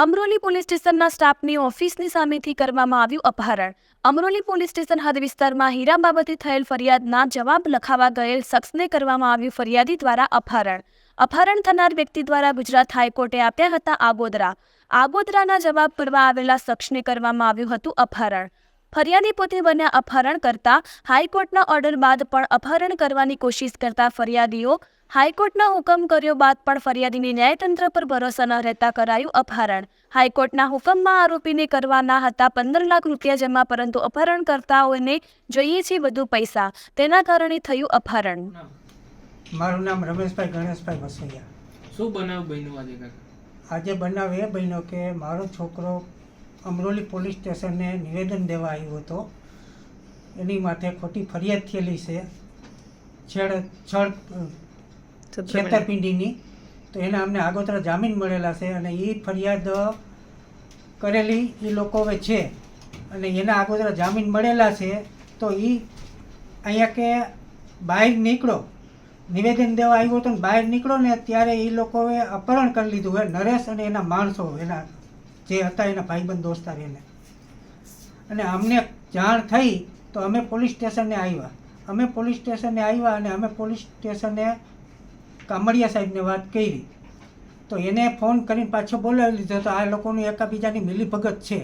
Amroli police સ્ટેશનના સ્ટાફની ઓફિસની સામેથી કરવામાં આવ્યું અપહરણ. અમરોલી પોલીસ સ્ટેશન હદ વિસ્તારમાં હીરા બાબતે થયેલ ફરિયાદના જવાબ લખાવા ગયેલ શખ્સને કરવામાં આવ્યું ફરિયાદી દ્વારા અપહરણ. અપહરણ થનાર વ્યક્તિ દ્વારા ગુજરાત હાઈકોર્ટે આપ્યા હતા આગોદરા આગોદરાના જવાબ પૂરવા આવેલા શખ્સને કરવામાં આવ્યું હતું અપહરણ. ફરિયાદી પોતે બન્યા અપહરણ કરતા હાઈકોર્ટના ઓર્ડર બાદ પણ અપહરણ કરવાની કોશિશ કરતા ફરિયાદીઓ હાઈકોર્ટના હુકમ કર્યો બાદ પણ ફરિયાદીની ન્યાયતંત્ર પર ભરોસો ન રહેતા કરાયું અપહરણ. હાઈકોર્ટના હુકમમાં આરોપીને કરવાના હતા પંદર લાખ રૂપિયા જમા પરંતુ અપહરણકર્તાઓને જોઈએ છે વધુ પૈસા. તેના કારણે થયું અપહરણ. મારું નામ રમેશભાઈ ગણેશભાઈ વસૈયા. શું બનાવ બન્યું આજે કાકા આજે બનાવ એ બન્યો કે મારો છોકરો અમરોલી પોલીસ સ્ટેશનને નિવેદન દેવા આવ્યો હતો. એની માટે ખોટી ફરિયાદ થયેલી છે. છેડ છળ છેતરપિંડીની તો એના અમને આગોતરા જામીન મળેલા છે અને એ ફરિયાદ કરેલી એ લોકો હવે છે. અને એના આગોતરા જામીન મળેલા છે, તો એ અહીંયા કે બહાર નીકળો. નિવેદન દેવા આવ્યો તો બહાર નીકળો ને ત્યારે એ લોકોએ અપહરણ કરી લીધું હોય, નરેશ અને એના માણસો, એના જે હતા એના ભાઈબંધ દોસ્તાર એને. અને અમને જાણ થઈ તો અમે પોલીસ સ્ટેશને આવ્યા. અમે પોલીસ સ્ટેશને આવ્યા અને અમે પોલીસ સ્ટેશને કામડિયા સાહેબને વાત કરી. તો એને ફોન કરીને પાછો બોલાવી લીધો તો આ લોકોનું એકાબીજાની મિલીભગત છે.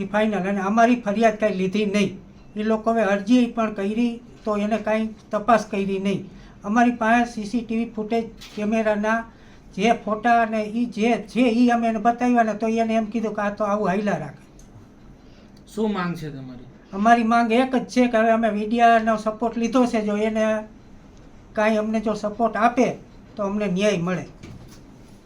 એ ફાઇનલ અને અમારી ફરિયાદ કાંઈ લીધી નહીં. એ લોકોએ અરજી પણ કરી તો એને કાંઈ તપાસ કરી નહીં. અમારી પાસે સીસીટીવી ફૂટેજ કેમેરાના જે ફોટા અને એ જે છે એ અમે એને બતાવ્યા ને તો એને એમ કીધું કે આ તો આવું હાઈલા રાખે. શું માંગ છે તમારી? અમારી માંગ એક જ છે કે હવે અમે મીડિયાનો સપોર્ટ લીધો છે જો એને કાંઈ અમને જો સપોર્ટ આપે તો અમને ન્યાય મળે.